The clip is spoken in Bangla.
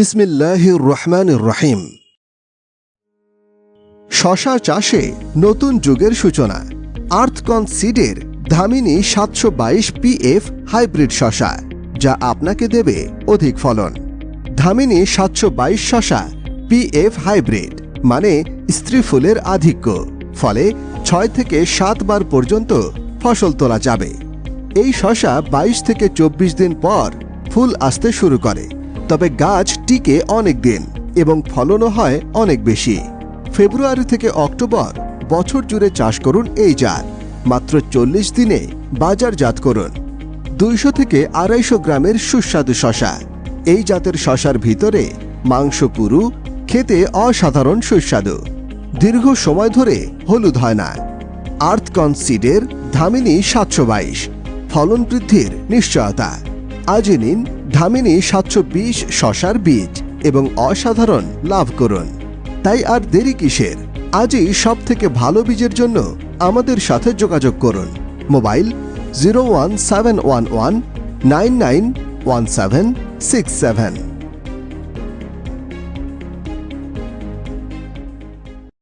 বিসমিল্লাহ রহমান রহিম। শশা চাষে নতুন যুগের সূচনা। আর্থকন সিডের ধামিনী সাতশো বাইশ পিএফ হাইব্রিড শশা, যা আপনাকে দেবে অধিক ফলন। ধামিনী সাতশো বাইশ শশা পিএফ হাইব্রিড মানে স্ত্রী ফুলের আধিক্য, ফলে ছয় থেকে সাতবার পর্যন্ত ফসল তোলা যাবে। এই শশা বাইশ থেকে চব্বিশ দিন পর ফুল আসতে শুরু করে। তবে গাছ টিকে অনেক দিন এবং ফলনও হয় অনেক বেশি। ফেব্রুয়ারি থেকে অক্টোবর বছর জুড়ে চাষ করুন এই জাত। মাত্র চল্লিশ দিনে বাজারজাত করুন। দুইশো থেকে আড়াইশো গ্রামের সুস্বাদু শশা। এই জাতের শশার ভিতরে মাংস পুরু, খেতে অসাধারণ সুস্বাদু। দীর্ঘ সময় ধরে হলুদ হয় না। আর্থকন সিডের ধামিনী সাতশো বাইশ। ফলন বৃদ্ধির নিশ্চয়তা। আজই নিন ধামিনী সাতশো বিশ শশার বীজ এবং অসাধারণ লাভ করুন। তাই আর দেরি কিসের? আজই সব থেকে ভালো বীজের জন্য আমাদের সাথে যোগাযোগ করুন। Mobile zero one seven one one nine nine one seven six seven.